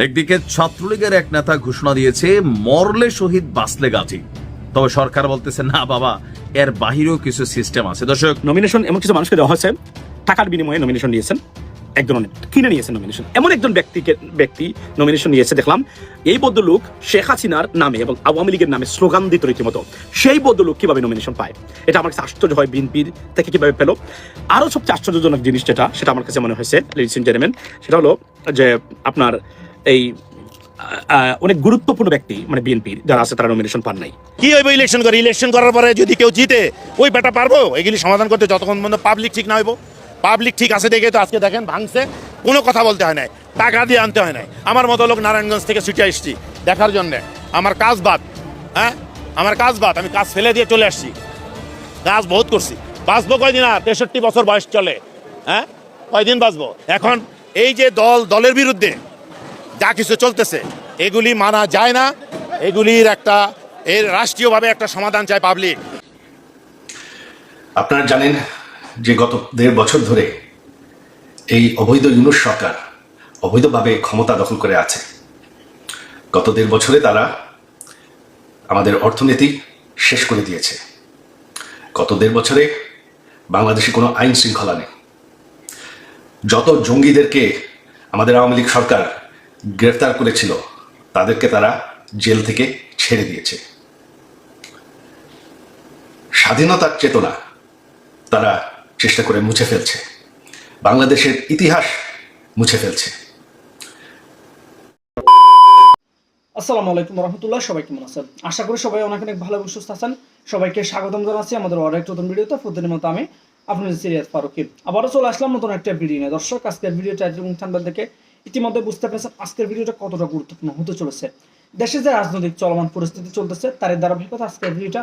একদিকে ছাত্রলীগের এক নেতা ঘোষণা দিয়েছে, মরলে শহীদ বাসলে গাজী। তবে সরকার বলতেছে, না বাবা, এর বাহিরেও কিছু সিস্টেম আছে। দর্শক নমিনেশন এমন কিছু মানুষকে দেওয়া হয়েছে, টাকার বিনিময়ে নমিনেশন নিয়েছেন একজন কিনে নিয়েছেন নমিনেশন এমন একজন ব্যক্তিকে, ব্যক্তি নমিনেশন নিয়েছে, দেখলাম, এই বদ্ধলোক শেখ হাসিনার নামে এবং আওয়ামী লীগের নামে স্লোগান দিত রীতিমতো সেই বদ্ধলোক কীভাবে নমিনেশন পায়? এটা আমার কাছে আশ্চর্য হয় বিএনপির থেকে কীভাবে পেল। আরও সবচেয়ে আশ্চর্যজনক জিনিস যেটা, সেটা আমার কাছে মনে হয়েছে লেডিস এন্ড জেন্টলম্যান সেটা হলো যে আপনার এই অনেক গুরুত্বপূর্ণ ব্যক্তি মানে বিএনপির যারা আছে তারা নমিনেশন পান নাই। কি হইব ইলেকশন করে? ইলেকশন করার পরে যদি কেউ জিতে, ওই বেটা পারব? এগুলি সমাধান করতে যতক্ষণ পর্যন্ত পাবলিক ঠিক না হইব। পাবলিক ঠিক আছে দেখে তো আজকে দেখেন ভাঙছে, কোনো কথা বলতে হয় নাই। টাকা দিয়ে আনতে হয় নাই। আমার মতো লোক নারায়ণগঞ্জ থেকে ছুটে আসছি দেখার জন্যে। আমার কাজ বাদ হ্যাঁ? আমার কাজ বাদ, আমি কাজ ফেলে দিয়ে চলে আসছি। কাজ বহুত করছি। বাঁচবো কয়দিন আর? তেষট্টি বছর বয়স চলে হ্যাঁ? কয়দিন বাঁচবো? এখন এই যে দল, দলের বিরুদ্ধে যা কিছু চলতেছে, এগুলি মানা যায় না, এগুলির একটা, এর রাষ্ট্রীয়ভাবে একটা সমাধান চায় পাবলিক আপনারা জানেন যে গত দেড় বছর ধরে এই অবৈধ ইউনুস সরকার অবৈধভাবে ক্ষমতা দখল করে আছে। গত দেড় বছরে তারা আমাদের অর্থনীতি শেষ করে দিয়েছে। গত দেড় বছরে বাংলাদেশে কোনো আইন শৃঙ্খলা নেই। যত জঙ্গিদেরকে আমাদের আওয়ামী লীগ সরকার গ্রেফতার করেছিল, তাদেরকে তারা জেল থেকে ছেড়ে দিয়েছে। স্বাধীনতার চেতনা তারা চেষ্টা করে মুছে ফেলছে। বাংলাদেশের ইতিহাস মুছে ফেলছে। আসসালামু আলাইকুম রহমতুল্লাহ, সবাই কেমন আছেন? আশা করি সবাই অনেক অনেক ভালো এবং সুস্থ আছেন। সবাইকে স্বাগতম জানাচ্ছি আমাদের অনেক নতুন ভিডিওতে। প্রতিদিনের মতো আমি আপনাদের সিরিয়াস ফারুকি। আবারও চলে আসলাম নতুন একটা ভিডিও নিয়ে। দর্শক, আজকের ভিডিও টাইটেল এবং থাম্বনেল দেখে ইতিমধ্যে বুঝতে পেরেছেন, আজকের ভিডিওটা কতটা গুরুত্বপূর্ণ হতে চলেছে। দেশে যে রাজনৈতিক চলমান পরিস্থিতি চলতেছে তার ধারাবাহিকতা আজকের ভিডিওটা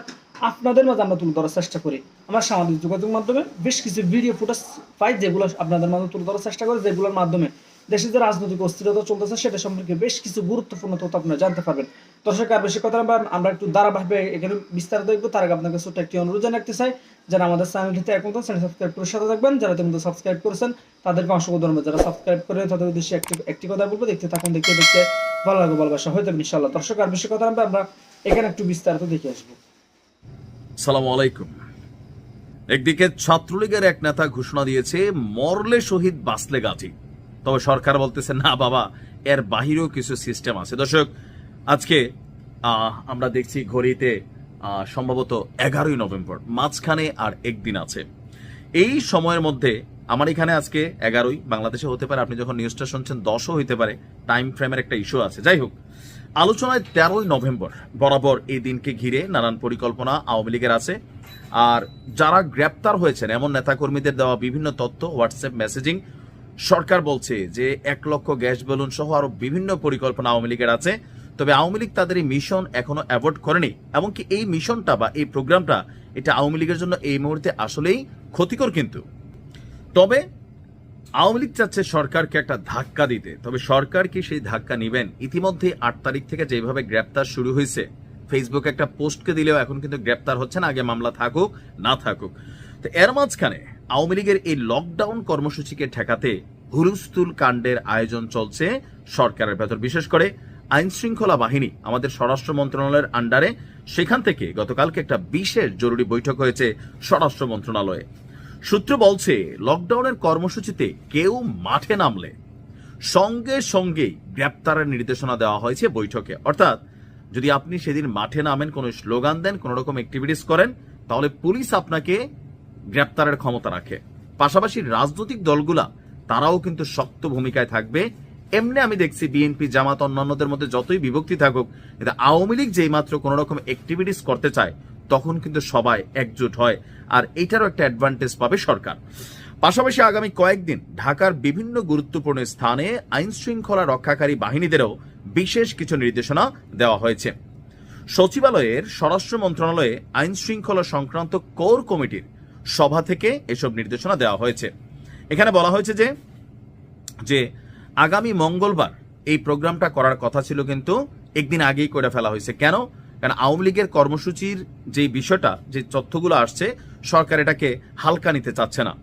আপনাদের মাঝে আমরা তুলে ধরার চেষ্টা করি। আমার সামাজিক যোগাযোগ মাধ্যমে বেশ কিছু ভিডিও ফুটেজ পাই যেগুলো আপনাদের মাঝে তুলে ধরার চেষ্টা করি, যেগুলোর মাধ্যমে দেশে যে রাজনৈতিক অস্থিরতা চলতেছে, সেটা সম্পর্কে বেশ কিছু গুরুত্বপূর্ণ তথ্য আপনারা জানতে পারবেন। দর্শক, আর বেশি কথা আমরা একটু ধারাবাহিকভাবে এখানে বিস্তারিত দেখব। তার আগে আপনাকে ছোট্ট একটি অনুরোধ জানাতে চাই, যারা আমাদের চ্যানেলটিতে এখন চ্যানেল সাবস্ক্রাইব করে সাথে থাকবেন, যারা ইতিমধ্যে সাবস্ক্রাইব করেছেন, তাদেরকে অসংখ্য ধন্যবাদ। যারা সাবস্ক্রাইব করে তাদের উদ্দেশ্যে একটি একটি কথা বলব, দেখতে থাকুন, দেখতে দেখতে ভালো লাগবে ভালোবাসা হয়ে যাবে ইনশাল্লাহ দর্শক, আর বেশি কথা আমরা এখানে একটু বিস্তারিত দেখে আসব। সালাম আলাইকুম। একদিকে ছাত্রলীগের এক নেতা ঘোষণা দিয়েছে, মরলে শহীদ বাসলে গাজী। তবে সরকার বলতেছে, না বাবা, এর বাহিরেও কিছু সিস্টেম আছে। দর্শক আজকে আমরা দেখছি ঘড়িতে সম্ভবত এগারোই নভেম্বর, মাঝখানে আর একদিন আছে। এই সময়ের মধ্যে আমার এখানে আজকে এগারোই, বাংলাদেশে হতে পারে, আপনি যখন নিউজটা শুনছেন, দশও হইতে পারে টাইম ফ্রেমের একটা ইস্যু আছে। যাই হোক, আলোচনায় তেরোই নভেম্বর, বরাবর এই দিনকে ঘিরে নানান পরিকল্পনা আওয়ামী লীগের আছে। আর যারা গ্রেপ্তার হয়েছেন, এমন নেতাকর্মীদের দেওয়া বিভিন্ন তথ্য হোয়াটসঅ্যাপ মেসেজিং সরকার বলছে যে এক লক্ষ গ্যাস বেলুন সহ আরও বিভিন্ন পরিকল্পনা আওয়ামী লীগের আছে। তবে আওয়ামী লীগ তাদের এই মিশন এখনও অ্যাভয়েড করেনি। এমনকি এই মিশনটা বা এই প্রোগ্রামটা এটা আওয়ামী লীগের জন্য এই মুহূর্তে আসলেই ক্ষতিকর কিন্তু। তবে আওয়ামী লীগ চাচ্ছে সরকারকে একটা ধাক্কা দিতে। তবে সরকার কি সেই ধাক্কা নেবেন? ইতিমধ্যে আট তারিখ থেকে যেভাবে গ্রেপ্তার শুরু হয়েছে ফেসবুকে একটা পোস্টকে দিলেও এখন কিন্তু গ্রেপ্তার হচ্ছে না, আগে মামলা থাকুক, না থাকুক। তো এর মাঝখানে আওয়ামী লীগের এই লকডাউন কর্মসূচিকে ঠেকাতে হুলুস্তুল কাণ্ডের আয়োজন চলছে সরকারের ভেতর। বিশেষ করে আইন শৃঙ্খলা বাহিনী আমাদের স্বরাষ্ট্র মন্ত্রণালয়ের আন্ডারে, সেখান থেকে গতকালকে একটা বিশেষ জরুরি বৈঠক হয়েছে স্বরাষ্ট্র মন্ত্রণালয়ে। সূত্র বলছে, লকডাউনের কর্মসূচিতে কেউ মাঠে নামলে সঙ্গে সঙ্গেই গ্রেপ্তারের নির্দেশনা দেওয়া হয়েছে বৈঠকে। অর্থাৎ, যদি আপনি সেদিন মাঠে নামেন, কোনো স্লোগান দেন, কোনো রকম অ্যাক্টিভিটিস করেন, তাহলে পুলিশ আপনাকে গ্রেপ্তারের ক্ষমতা রাখে। পাশাপাশি রাজনৈতিক দলগুলা, তারাও কিন্তু শক্ত ভূমিকায় থাকবে। এমনি আমি দেখছি বিএনপি, জামাত, অন্যান্যদের মধ্যে যতই বিভক্তি থাকুক কিন্তু আওয়ামী লীগ যেই মাত্র কোন রকম অ্যাক্টিভিটিস করতে চায়, তখন কিন্তু সবাই একজোট হয়। আর এটারও একটা অ্যাডভান্টেজ পাবে সরকার। পাশাপাশি আগামী কয়েকদিন ঢাকার বিভিন্ন গুরুত্বপূর্ণ স্থানে আইন শৃঙ্খলা রক্ষাকারী বাহিনীদেরও বিশেষ কিছু নির্দেশনা দেওয়া হয়েছে। সচিবালয়ের স্বরাষ্ট্র মন্ত্রণালয়ে আইন শৃঙ্খলা সংক্রান্ত কোর কমিটির সভা থেকে এসব নির্দেশনা দেওয়া হয়েছে। এখানে বলা হয়েছে যে যে আগামী মঙ্গলবার এই প্রোগ্রামটা করার কথা ছিল কিন্তু একদিন আগেই করে ফেলা হয়েছে। কেন? কারণ আওয়ামী লীগের কর্মসূচির যে বিষয়টা, যে তথ্যগুলো আসছে, সরকার এটাকে হালকা নিতে চাচ্ছে না।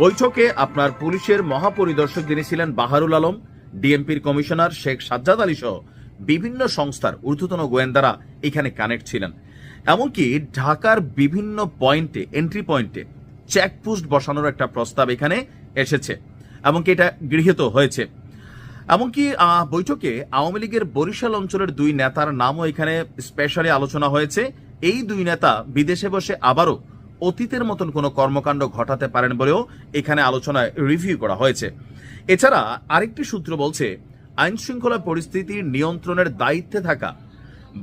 বৈঠকে আপনার পুলিশের মহাপরিদর্শক যিনি ছিলেন, বাহারুল আলম, ডিএমপির কমিশনার শেখ সাজ্জাদ আলী সহ বিভিন্ন সংস্থার ঊর্ধ্বতন গোয়েন্দারা এখানে কানেক্ট ছিলেন। এমনকি ঢাকার বিভিন্ন পয়েন্টে এন্ট্রি পয়েন্টে চেকপোস্ট বসানোর একটা প্রস্তাব এখানে এসেছে। এমনকি এটা গৃহীত হয়েছে। এমনকি বৈঠকে আওয়ামী লীগের বরিশাল অঞ্চলের দুই নেতার নামও এখানে স্পেশালি আলোচনা হয়েছে। এই দুই নেতা বিদেশে বসে আবারও অতীতের মতন কোনো কর্মকাণ্ড ঘটাতে পারেন বলেও এখানে আলোচনায় রিভিউ করা হয়েছে। এছাড়া আরেকটি সূত্র বলছে আইন শৃঙ্খলা পরিস্থিতির নিয়ন্ত্রণের দায়িত্বে থাকা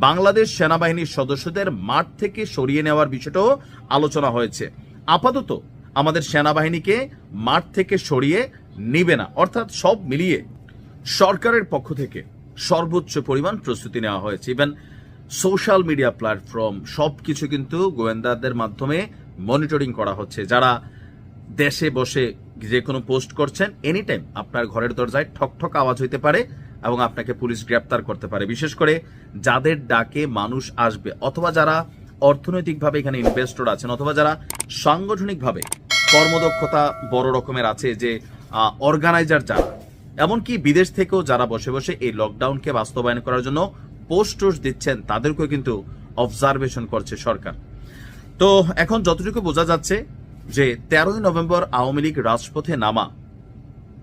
বাংলাদেশ সেনাবাহিনীর সদস্যদের মাঠ থেকে সরিয়ে নেওয়ার বিষয়টাও আলোচনা হয়েছে। আপাতত আমাদের সেনাবাহিনীকে মাঠ থেকে সরিয়ে নিবে না, অর্থাৎ সব মিলিয়ে সরকারের পক্ষ থেকে সর্বোচ্চ পরিমাণ প্রস্তুতি নেওয়া হয়েছে। ইভেন সোশ্যাল মিডিয়া প্ল্যাটফর্ম সব কিছু কিন্তু গোয়েন্দাদের মাধ্যমে মনিটরিং করা হচ্ছে। যারা দেশে বসে যে কোনো পোস্ট করছেন এনি টাইম আপনার ঘরের দরজায় ঠক ঠক আওয়াজ হইতে পারে এবং আপনাকে পুলিশ গ্রেপ্তার করতে পারে। বিশেষ করে যাদের ডাকে মানুষ আসবে, অথবা যারা অর্থনৈতিকভাবে এখানে ইনভেস্টর আছেন, অথবা যারা সাংগঠনিকভাবে কর্মদক্ষতা বড় রকমের আছে, যে অর্গানাইজার যারা এমনকি বিদেশ থেকেও যারা বসে বসে এই লকডাউনকে বাস্তবায়ন করার জন্য পোস্ট দিচ্ছেন, তাদেরকেও কিন্তু অবজারভেশন করছে সরকার। তো এখন যতটুকু বোঝা যাচ্ছে যে তেরোই নভেম্বর আওয়ামী লীগ রাজপথে নামা,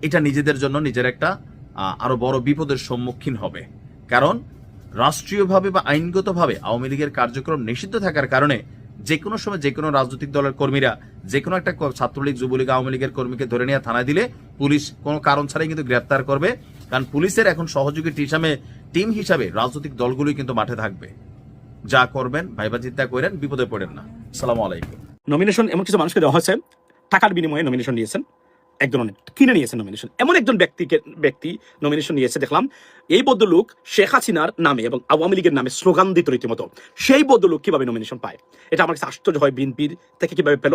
এটা নিজেদের জন্য নিজের একটা আরও বড় বিপদের সম্মুখীন হবে। কারণ রাষ্ট্রীয়ভাবে বা আইনগতভাবে আওয়ামী লীগের কার্যক্রম নিষিদ্ধ থাকার কারণে যে কোনো সময় যে কোনো রাজনৈতিক দলের কর্মীরা যে কোনো একটা ছাত্রলীগ, যুবলীগ, আওয়ামী লীগের কর্মীকে ধরে নিয়ে থানায় দিলে পুলিশ কোনো কারণ ছাড়াই কিন্তু গ্রেপ্তার করবে। কারণ পুলিশের এখন সহযোগী টিসামে টিম হিসাবে রাজনৈতিক দলগুলোই কিন্তু মাঠে থাকবে। যা করবেন, ভাইবা চিন্তা করেন, বিপদে পড়েন না। সালাম আলাইকুম। নমিনেশন এমন কিছু মানুষকে দেওয়া হয়েছে, টাকার বিনিময়ে নমিনেশন নিয়েছেন। একজন অনেক কিনে নিয়েছে নমিনেশন এমন একজন ব্যক্তিকে ব্যক্তি নমিনেশন নিয়েছে, দেখলাম, এই ভদ্রলোক শেখ হাসিনার নামে এবং আওয়ামী লীগের নামে স্লোগান দিত রীতিমতো। সেই ভদ্রলোক কীভাবে নমিনেশন পায়? এটা আমার কাছে আশ্চর্য হয় বিএনপির থেকে কীভাবে পেল।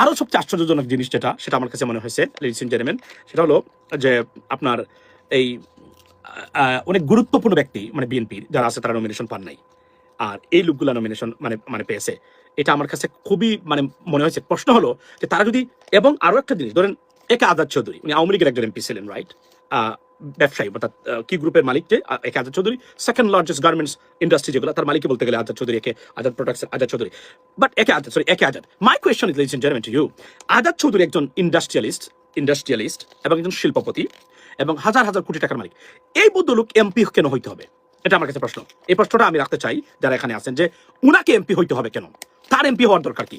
আরও সবচেয়ে আশ্চর্যজনক জিনিস যেটা, সেটা আমার কাছে মনে হয়েছে লেডিস এন্ড জেন্টলম্যান সেটা হলো যে আপনার এই অনেক গুরুত্বপূর্ণ ব্যক্তি মানে বিএনপির, যারা আছে তারা নমিনেশন পান নাই। আর এই লোকগুলা নমিনেশন মানে মানে পেয়েছে। এটা আমার কাছে খুবই মানে মনে হয়েছে। প্রশ্ন হলো যে তারা যদি, এবং আরও একটা জিনিস, ধরেন একে আজাদ চৌধুরী, উনি আওয়ামী লীগের একজন এমপি ছিলেন রাইট ব্যবসায়ী, অর্থাৎ কি গ্রুপের মালিক যে? A K Azad Chowdhury second largest garments industry যেগুলো, তার বলতে গেলে আজাদ চৌধুরী, একে Azad Azad Chowdhury. But A K Azad sorry A K Azad. My question is gentleman to you Azad Chowdhury একজন ইন্ডাস্ট্রিয়ালিস্ট ইন্ডাস্ট্রিয়ালিস্ট এবং একজন শিল্পপতি এবং হাজার হাজার কোটি টাকার মালিক। এই লোক এমপি কেন হইতে হবে? এটা আমার কাছে প্রশ্ন। এই প্রশ্নটা আমি রাখতে চাই, যারা এখানে আছেন, যে উনাকে এমপি হইতে হবে কেন? তার এমপি হওয়ার দরকার কি?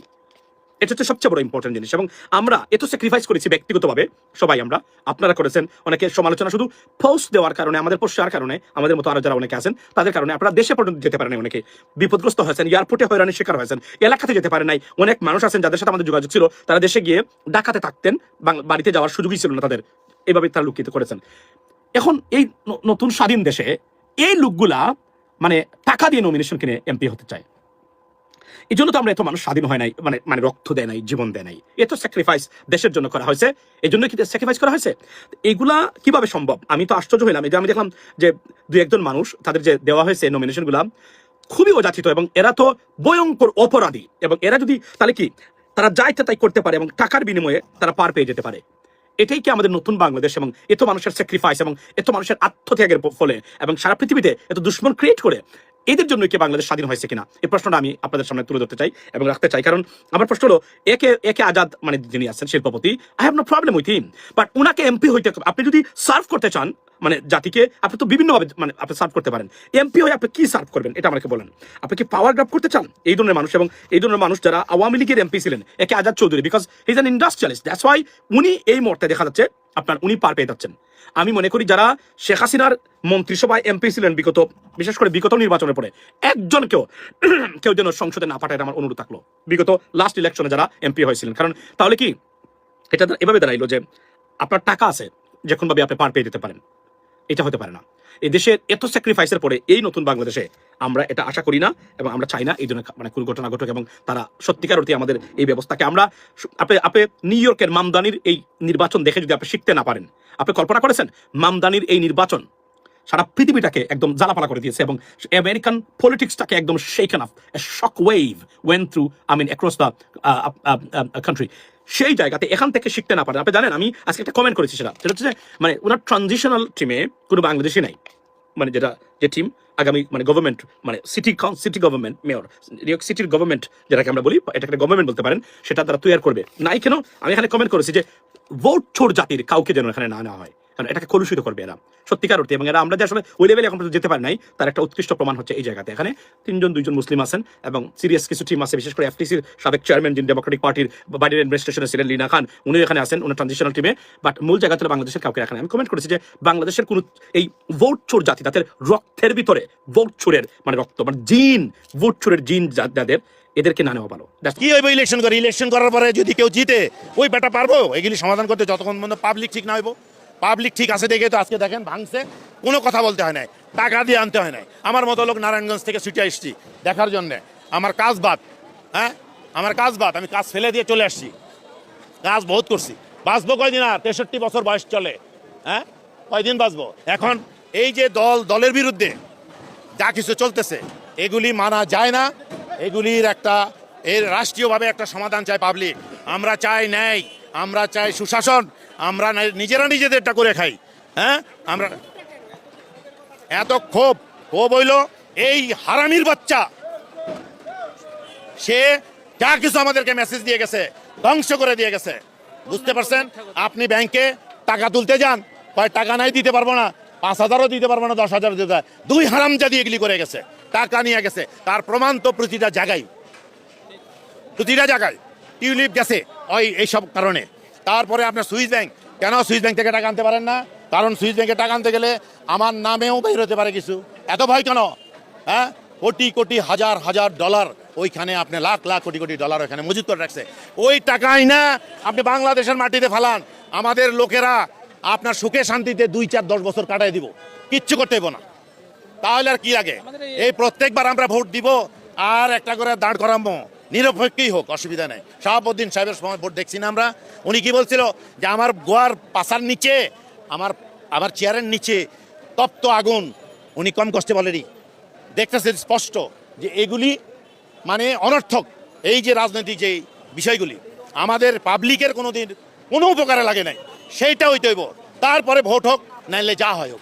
এটা হচ্ছে সবচেয়ে বড় ইম্পর্টেন্ট জিনিস এবং আমরা এত স্যাক্রিফাইস করেছি ব্যক্তিগতভাবে, সবাই আমরা, আপনারা করেছেন, অনেকে সমালোচনা শুধু পোস্ট দেওয়ার কারণে, আমাদের পোস্ট দেওয়ার কারণে, আমাদের মতো আরও যারা অনেকে আছেন, তাদের কারণে আপনারা দেশে পর্যন্ত যেতে পারেন অনেকে, বিপদগ্রস্ত হয়েছেন এয়ারপোর্টে হয়রানির শিকার হয়েছেন, এলাকাতে যেতে পারেন নাই, অনেক মানুষ আছেন যাদের সাথে আমাদের যোগাযোগ ছিল, তারা দেশে গিয়ে ডাকাতে থাকতেন বাড়িতে যাওয়ার সুযোগই ছিল না তাদের, এভাবে তারা লুকিত করেছেন। এখন এই নতুন স্বাধীন দেশে এই লোকগুলা মানে টাকা দিয়ে নমিনেশন কিনে এমপি হতে চায়। এই জন্য তো আমরা এত মানুষ স্বাধীন হয় নাই মানে মানে রক্ত দেয় নাই, জীবন দেয় নাই। এত স্যাক্রিফাইস দেশের জন্য করা হয়েছে। এই জন্য কি স্যাক্রিফাইস করা হয়েছে? এইগুলা কীভাবে সম্ভব? আমি তো আশ্চর্য হইলাম। এই যে আমি দেখলাম যে দুই একজন মানুষ, তাদের যে দেওয়া হয়েছে নমিনেশনগুলা, খুবই অযাচিত এবং এরা তো ভয়ঙ্কর অপরাধী এবং এরা যদি তাহলে কি, তারা যা ইচ্ছা তাই করতে পারে এবং টাকার বিনিময়ে তারা পার পেয়ে যেতে পারে। এটাই কি আমাদের নতুন বাংলাদেশ এবং এত মানুষের স্যাক্রিফাইস এবং এত মানুষের আত্মত্যাগের ফলে এবং সারা পৃথিবীতে এত দুশ্মন ক্রিয়েট করে এদের জন্য কি বাংলাদেশ স্বাধীন হয়েছে কিনা? এই প্রশ্নটা আমি আপনাদের সামনে তুলে ধরতে চাই এবং রাখতে চাই। কারণ আমার প্রশ্ন হলো, একে একে আজাদ মানে যিনি আছেন শিল্পপতি I have no problem with him but উনাকে এমপি হইতে আপনি যদি সার্ভ করতে চান মানে জাতিকে আপনি তো বিভিন্নভাবে মানে আপনি সার্ভ করতে পারেন। এমপি হয়ে আপনি কি সার্ভ করবেন? এটা আমাকে বলেন। আপনি কি পাওয়ার গ্রাফ করতে চান? এই ধরনের মানুষ এবং এই ধরনের মানুষ যারা আওয়ামী লীগের এমপি ছিলেন, A K Azad Chowdhury because his an industrialist that's why উনি এই মুহূর্তে দেখা যাচ্ছে আপনার উনি পার পেয়ে যাচ্ছেন। আমি মনে করি যারা শেখ হাসিনার মন্ত্রিসভায় এমপি ছিলেন বিগত, বিশেষ করে বিগত নির্বাচনের পরে, একজনকেও কেউ যেন সংসদে না পাঠায় আমার অনুরোধ থাকল। বিগত লাস্ট ইলেকশনে যারা এমপি হয়েছিলেন, কারণ তাহলে কি, এটা এভাবে দাঁড়াইলো যে আপনার টাকা আছে যে কোনোভাবে আপনি পার পেয়ে যেতে পারেন। এটা হতে পারে না। এই এত স্যাক্রিফাইসের পরে এই নতুন বাংলাদেশে আমরা এটা আশা করি না এবং আমরা চাই না এই ধরনের মানে কোনো ঘটনা ঘটুক এবং তারা সত্যিকার অর্থে আমাদের এই ব্যবস্থাকে আমরা আপনি আপনি নিউ ইয়র্কের মামদানির এই নির্বাচন দেখে যদি আপনি শিখতে না পারেন, আপনি কল্পনা করেছেন? মামদানির এই নির্বাচন সারা পৃথিবীটাকে একদম জ্বালাপালা করে দিয়েছে এবং আমেরিকান পলিটিক্সটাকে একদম shaken up shock wave went through I mean across the country সেই জায়গাতে এখান থেকে শিখতে না পারেন। আপনি জানেন, আমি আজকে একটা কমেন্ট করেছি সেটা। সেটা হচ্ছে মানে ওনার ট্রানজিশনাল টিমে কোনো বাংলাদেশি নাই। মানে যেটা, যে টিম আগামী মানে গভর্নমেন্ট মানে city city government mayor new সিটির গভর্নমেন্ট যেটাকে আমরা বলি এটা একটা গভর্নমেন্ট বলতে পারেন, সেটা তারা তৈরি করবে। নাই কেন, আমি এখানে কমেন্ট করেছি যে ভোট ছোট জাতির কাউকে যেন এখানে না নেওয়া হয়। কারণ এটাকে কলুষিত করবে এরা। সত্যিকার অর্থে, এবং এরা আমরা যে আসলে ওই লেভেলে এখন যেতে পারি নাই, তার একটা উৎকৃষ্ট প্রমাণ হচ্ছে এই জায়গাতে। এখানে তিনজন, দুইজন মুসলিম আছেন, এবং সিরিয়াস কিছু টিম আছে, বিশেষ করে এফটিসির সাবেক চেয়ারম্যান যিনি ডেমোক্রেটিক পার্টির বাইরের অ্যাডমিনিস্ট্রেশনে ছিলেন লিনা খান উনি এখানে আছেন, উনি ট্রানজিশনাল টিমে বাট মূল জায়গা থেকে বাংলাদেশের কাউকে এখানে আমি কমেন্ট করেছি যে, বাংলাদেশের কোনো এই ভোট চোর জাতি, তাদের রক্তের ভিতরে ভোট চোরের মানে রক্ত মানে জিন ভোট চোরের জিন যাদের, এদেরকে না নেওয়া ভালো। কি হইব ইলেকশন করে? ইলেকশন করার পরে যদি কেউ জিতে, ওই ব্যাটা পারব? এগুলি সমাধান করতে যতক্ষণ পর্যন্ত পাবলিক ঠিক না হইব। পাবলিক ঠিক আছে দেখে তো আজকে দেখেন ভাঙছে, কোনো কথা বলতে হয় নাই, টাকা দিয়ে আনতে হয় নাই। আমার মতো লোক নারায়ণগঞ্জ থেকে ছুটে এসেছি দেখার জন্য। আমার কাজ বাদ হ্যাঁ? আমার কাজ বাদ, আমি কাজ ফেলে দিয়ে চলে আসছি। কাজ বহুত করছি। বাঁচবো কয়দিন আর? তেষট্টি বছর বয়স চলে হ্যাঁ? কয়দিন বাঁচবো? এখন এই যে দল, দলের বিরুদ্ধে যা কিছু চলতেছে, এগুলি মানা যায় না। এগুলির একটা, এর রাষ্ট্রীয়ভাবে একটা সমাধান চাই পাবলিক। আমরা চাই ন্যায়, আমরা চাই সুশাসন আমরা নিজেরা নিজেদেরটা করে খাই হ্যাঁ? আমরা এত ক্ষোভ। ক্ষোভ হইল এই হারামির বাচ্চা। সে যা কিছু আমাদেরকে মেসেজ দিয়ে গেছে, ধ্বংস করে দিয়ে গেছে। বুঝতে পারছেন? আপনি ব্যাংকে টাকা তুলতে যান, কয়, টাকা নাই, দিতে পারব না। পাঁচ হাজারও দিতে পারব না, দশ হাজারও দিতে দুই হারাম জাদি এগুলি করে গেছে, টাকা নিয়ে গেছে। তার প্রমাণ তো প্রতিটা জায়গায়। প্রতিটা জায়গায়। টিউলিপ গেছে, ওই এইসব কারণে। তারপরে আপনার সুইস ব্যাংক। কেন সুইস ব্যাংক থেকে টাকা আনতে পারেন না? কারণ সুইস ব্যাংকে টাকা আনতে গেলে আমার নামেও বের হতে পারে কিছু। এত ভয় কেন? হ্যাঁ? কোটি কোটি হাজার হাজার ডলার ওইখানে আপনি লাখ লাখ কোটি কোটি ডলার ওখানে মজুত করে রাখছে। ওই টাকাই না আপনি বাংলাদেশের মাটিতে ফালান। আমাদের লোকেরা আপনার সুখে শান্তিতে দুই চার দশ বছর কাটাই দিব। কিচ্ছু করতে না। তাহলে আর কি লাগে? এই প্রত্যেকবার আমরা ভোট দিব আর একটা করে দাঁড় করাবো। নিরপেক্ষই হোক, অসুবিধা নেই। শাহাবুদ্দিন সাহেবের সময় ভোট দেখছি না আমরা। উনি কি বলছিল? যে আমার গোয়ার পাশার নিচে, আমার আমার চেয়ারের নিচে তপ্ত আগুন। উনি কম কষ্টে বলেনি। দেখতেছে স্পষ্ট যে এগুলি মানে অনর্থক। এই যে রাজনৈতিক যে বিষয়গুলি, আমাদের পাবলিকের কোনো দিন কোনো উপকারে লাগে নাই। সেইটা হইতে হইব তারপরে ভোট হোক, নাইলে যা হয় হোক।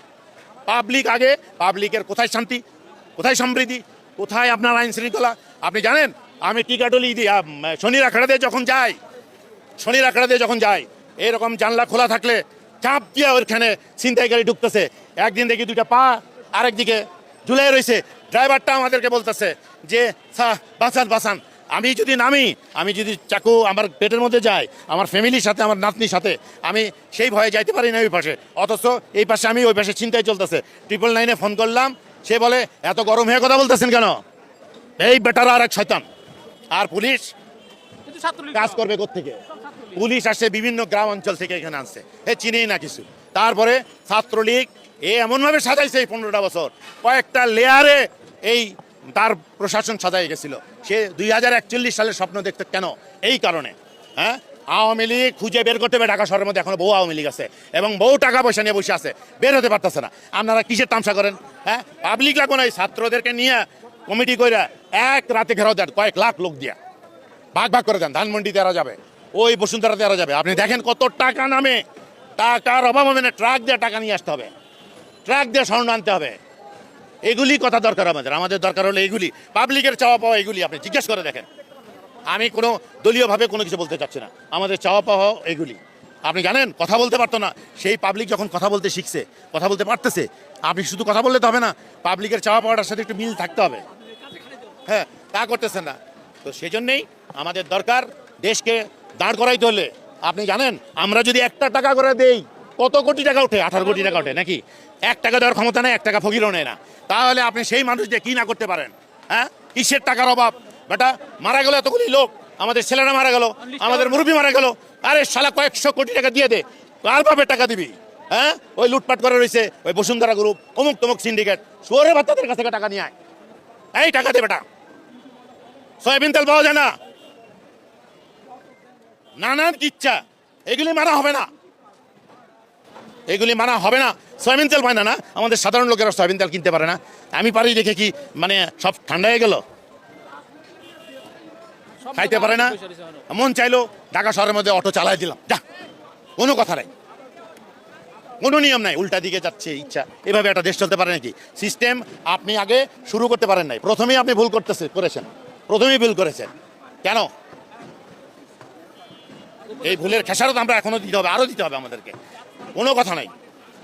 পাবলিক আগে, পাবলিকের কোথায় শান্তি, কোথায় সমৃদ্ধি, কোথায় আপনার আইন শৃঙ্খলা আপনি জানেন আমি টিকাটলি দিয়ে শনির আখড়া দিয়ে যখন যাই শনির আখড়া দিয়ে যখন যাই এরকম জানলা খোলা থাকলে চাপ দিয়ে ওইখানে ছিনতাই গাড়ি ঢুকতেছে। একদিন দেখি দুইটা পা আরেকদিকে ঝুলাই রয়েছে ড্রাইভারটা আমাদেরকে বলতেছে যে "স্যার, বাঁচান বাঁচান। আমি যদি নামি আমি যদি চাকু আমার পেটের মধ্যে যাই আমার ফ্যামিলির সাথে আমার নাতনির সাথে আমি সেই ভয়ে যাইতে পারি না ওই পাশে। অথচ এই পাশে আমি ওই পাশে চিন্তায় চলতেছে। ট্রিপল নাইনে ফোন করলাম সে বলে এত গরম হয়ে কথা বলতেছেন কেন? এই বেটারা আর এক শয়তান। আর পুলিশ? কাজ করবে থেকে পুলিশ আসছে বিভিন্ন গ্রাম অঞ্চল থেকে এখানে আনছে। এ চিনেই না কিছু। তারপরে ছাত্রলীগ এ এমনভাবে সাজাইছে এই পনেরোটা বছর। কয়েকটা লেয়ারে এই তার প্রশাসন সাজাই গেছিল। সে দুই হাজার একচল্লিশ সালের স্বপ্ন দেখতে কেন? এই কারণে। হ্যাঁ? আওয়ামী লীগ খুঁজে বের করতে হবে ঢাকা শহরের মধ্যে। এখনও বহু আওয়ামী লীগ আছে। এবং বহু টাকা পয়সা নিয়ে বসে আছে। বের হতে পারতেছে না। আপনারা কিসের তামসা করেন? হ্যাঁ? পাবলিক লাগবে না। এই ছাত্রদেরকে নিয়ে কমিটি করে এক রাতে ঘেরাও দেন, কয়েক লাখ লোক দিয়া। ভাগ ভাগ করে দেন, ধানমন্ডি দেওয়া যাবে, ওই বসুন্ধরা দেওয়া যাবে। আপনি দেখেন কত টাকা নামে, টাকার অভাব হবে না, ট্রাক দিয়ে টাকা নিয়ে আসতে হবে। ট্রাক দিয়ে স্বর্ণ আনতে হবে। এগুলি কথা দরকার আমাদের আমাদের দরকার হলো এগুলি। পাবলিকের চাওয়া পাওয়া এগুলি, আপনি জিজ্ঞেস করে দেখেন। আমি কোনো দলীয়ভাবে কোনো কিছু বলতে চাচ্ছি না। আমাদের চাওয়া পাওয়া এগুলি। আপনি জানেন, কথা বলতে পারতো না। সেই পাবলিক যখন কথা বলতে শিখছে, কথা বলতে পারতেছে, আপনি শুধু কথা বললে তো হবে না পাবলিকের চাওয়া পাওয়াটার সাথে একটু মিল থাকতে হবে। হ্যাঁ তা করতেছেন না। তো সেই জন্যেই আমাদের দরকার দেশকে দাঁড় করাইতে হলে। আপনি জানেন, আমরা যদি একটা টাকা করে দেই, কত কোটি টাকা ওঠে? আঠারো কোটি টাকা ওঠে নাকি? এক টাকা দেওয়ার ক্ষমতা নেই, এক টাকা ফকিরও নেয় না। তাহলে আপনি সেই মানুষ যে কি না করতে পারেন? হ্যাঁ? কিসের টাকার অভাব? বেটা, মারা গেল এতগুলি লোক। আমাদের ছেলেরা মারা গেল, আমাদের মুরব্বী মারা গেল। আরে শালা কয়েকশো কোটি টাকা দিয়ে দে। ভাবে টাকা দিবি। হ্যাঁ? ওই লুটপাট করে রয়েছে, ওই বসুন্ধরা গ্রুপ অমুক তমুক সিন্ডিকেট শুয়ারের বাচ্চাদের কাছ থেকে টাকা নিয়ে আয়। এই টাকা দে বেটা। সয়াবিন তেল পাওয়া যায় না। নানান ইচ্ছা। এগুলি মানা হবে না। এগুলি মানা হবে না। সয়াবিন তেল পায় না না। আমাদের সাধারণ লোকেরা সয়াবিন তেল কিনতে পারে না। আমি পারি দেখে কি মানে সব ঠান্ডা হয়ে গেল? খাইতে পারে না। মন চাইলো ঢাকা শহরের মধ্যে অটো চালাই দিলাম। যা কোনো কথা নাই। কোনো নিয়ম নাই উল্টা দিকে যাচ্ছে ইচ্ছা। এভাবে একটা দেশ চলতে পারে নাকি? সিস্টেম আপনি আগে শুরু করতে পারেন নাই। প্রথমেই আপনি ভুল করতেছে করেছেন। প্রথমেই ভুল করেছেন। কেন? এই ভুলের খেসারত আমরা এখনও দিতে হবে আরও দিতে হবে আমাদেরকে। কোনো কথা নাই।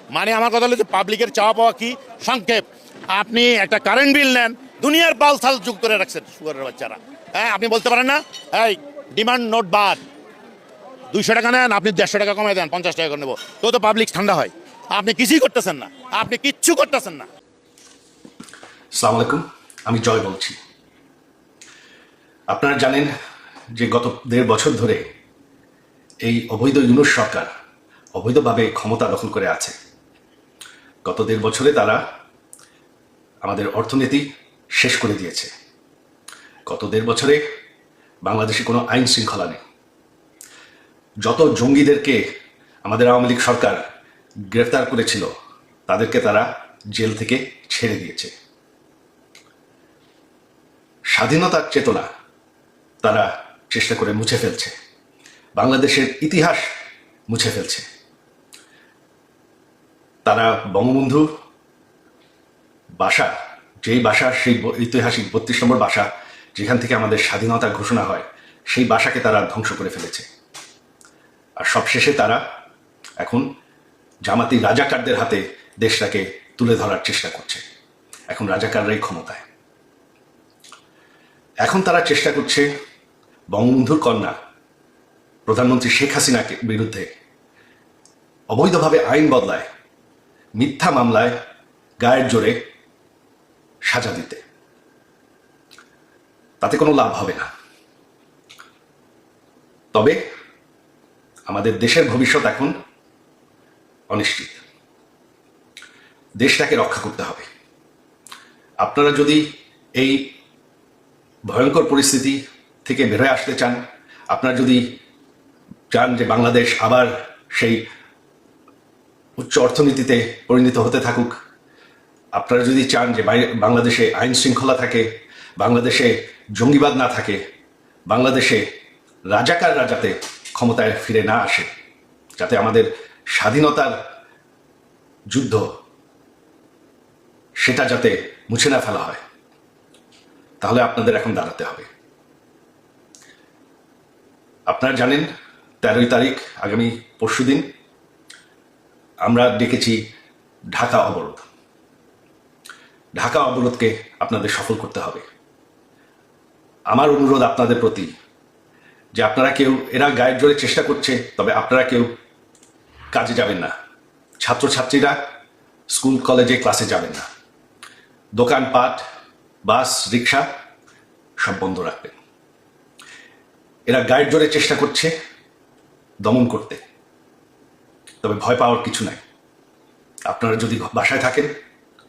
মানে আমার কথা হলো যে পাবলিকের চাওয়া পাওয়া কি? সংক্ষেপ। আপনি একটা কারেন্ট বিল নেন দুনিয়ার পাল সাল যুগ করে রাখছেন সুগারের বাচ্চারা। হ্যাঁ আপনি বলতে পারেন না? এই ডিমান্ড নোট বাদ দুইশো টাকা নেন, আপনি দেড়শো টাকা কমাই দেন, পঞ্চাশ টাকা করে নেব। তো তো পাবলিক ঠান্ডা হয়। আপনি কিছুই করতেছেন না। আপনি কিচ্ছু করতেছেন না। সালাম আলাইকুম। আমি জয় বলছি। আপনারা জানেন যে গত দেড় বছর ধরে এই অবৈধ ইউনুস সরকার অবৈধভাবে ক্ষমতা দখল করে আছে। গত দেড় বছরে তারা আমাদের অর্থনীতি শেষ করে দিয়েছে। গত দেড় বছরে বাংলাদেশে কোনো আইন শৃঙ্খলা নেই। যত জঙ্গিদেরকে আমাদের আওয়ামী লীগ সরকার গ্রেফতার করেছিল, তাদেরকে তারা জেল থেকে ছেড়ে দিয়েছে। স্বাধীনতার চেতনা তারা চেষ্টা করে মুছে ফেলছে। বাংলাদেশের ইতিহাস মুছে ফেলছে। তারা বঙ্গবন্ধু বাসা, যেই বাসা সেই ঐতিহাসিক বত্রিশ নম্বর বাসা যেখান থেকে আমাদের স্বাধীনতার ঘোষণা হয়, সেই বাসাকে তারা ধ্বংস করে ফেলেছে। আর সবশেষে তারা এখন জামাতি রাজাকারদের হাতে দেশটাকে তুলে ধরার চেষ্টা করছে। এখন রাজাকাররাই ক্ষমতায়। এখন তারা চেষ্টা করছে বঙ্গবন্ধুর কন্যা, প্রধানমন্ত্রী শেখ হাসিনাকে বিরুদ্ধে অবৈধভাবে আইন বদলায়, মিথ্যা মামলায় গায়ের জোরে সাজা দিতে। তাতে কোনো লাভ হবে না। তবে আমাদের দেশের ভবিষ্যৎ এখন অনিশ্চিত। দেশটাকে রক্ষা করতে হবে। আপনারা যদি এই ভয়ঙ্কর পরিস্থিতি থেকে বেরোয় আসতে চান, আপনারা যদি চান যে বাংলাদেশ আবার সেই উচ্চ অর্থনীতিতে পরিণত হতে থাকুক, আপনারা যদি চান যে বাংলাদেশে আইন শৃঙ্খলা থাকে বাংলাদেশে জঙ্গিবাদ না থাকে, বাংলাদেশে রাজাকার রাজাতে ক্ষমতায় ফিরে না আসে, যাতে আমাদের স্বাধীনতার যুদ্ধ সেটা যাতে মুছে না ফেলা হয়। তাহলে আপনাদের এখন দাঁড়াতে হবে। আপনারা জানেন, তেরোই তারিখ, আগামী পরশুদিন আমরা ডেকেছি ঢাকা অবরোধ। ঢাকা অবরোধকে আপনাদের সফল করতে হবে। আমার অনুরোধ আপনাদের প্রতি যে আপনারা কেউ, এরা গায়ের জোরে চেষ্টা করছে, তবে আপনারা কেউ কাজে যাবেন না। ছাত্রছাত্রীরা স্কুল, কলেজে ক্লাসে যাবেন না। দোকানপাট, বাস, রিক্সা সব বন্ধ রাখবেন। এরা গায়ের জোরে চেষ্টা করছে দমন করতে। তবে ভয় পাওয়ার কিছু নাই। আপনারা যদি বাসায় থাকেন,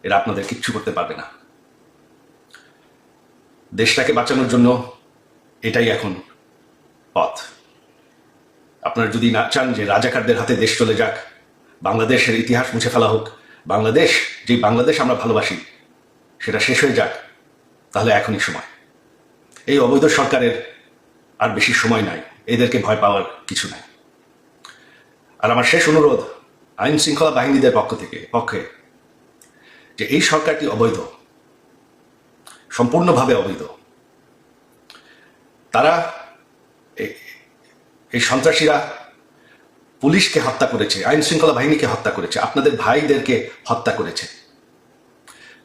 এরা আপনাদের কিচ্ছু করতে পারবে না। দেশটাকে বাঁচানোর জন্য এটাই এখন পথ। আপনারা যদি না চান যে রাজাকারদের হাতে দেশ চলে যাক, বাংলাদেশের ইতিহাস মুছে ফেলা হোক, বাংলাদেশ যে বাংলাদেশ আমরা ভালোবাসি, সেটা শেষ হয়ে যাক, তাহলে এখনই সময়। এই অবৈধ সরকারের আর বেশি সময় নাই, এদেরকে ভয় পাওয়ার কিছু নাই। আর আমার শেষ অনুরোধ আইন শৃঙ্খলা বাহিনীদের পক্ষ থেকে, পক্ষে, যে এই সরকারটি অবৈধ সম্পূর্ণভাবে অবৈধ। তারা এই সন্ত্রাসীরা পুলিশকে হত্যা করেছে আইন শৃঙ্খলা বাহিনীকে হত্যা করেছে, আপনাদের ভাইদেরকে হত্যা করেছে।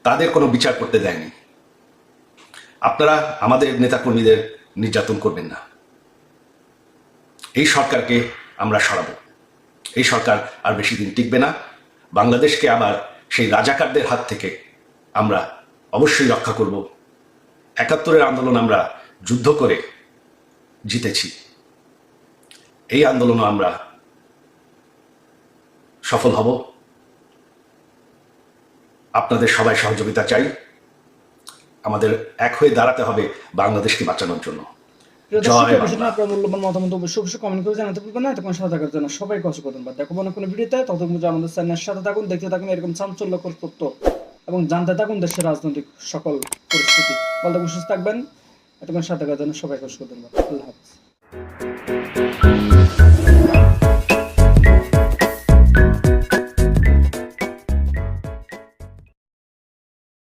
তাদের কোনো বিচার করতে দেয়নি। আপনারা আমাদের নেতাকর্মীদের নির্যাতন করবেন না। এই সরকারকে আমরা সরাবো। এই সরকার আর বেশি দিন টিকবে না। বাংলাদেশকে আবার সেই রাজাকারদের হাত থেকে আমরা অবশ্যই রক্ষা করব। একাত্তরের আন্দোলন আমরা যুদ্ধ করে জিতেছি। এই আন্দোলনও আমরা সফল হব। আপনাদের সবাই সহযোগিতা চাই। আমাদের এক হয়ে দাঁড়াতে হবে বাংলাদেশকে বাঁচানোর জন্য। আপনার মূল্যবান মতামত দেখো কোনো কোনো ভিডিওতে ততক্ষণ আমাদের চ্যানেলের সাথে থাকুন দেখতে থাকুন এরকম চাঞ্চল্যকর তথ্য এবং জানতে থাকুন দেশের রাজনৈতিক সকল পরিস্থিতি। বলতে বিশ্বাস থাকবেন। এতক্ষণ সাথে জন্য সবাইকে সুধন্যবাদ আল্লাহ হাফিজ।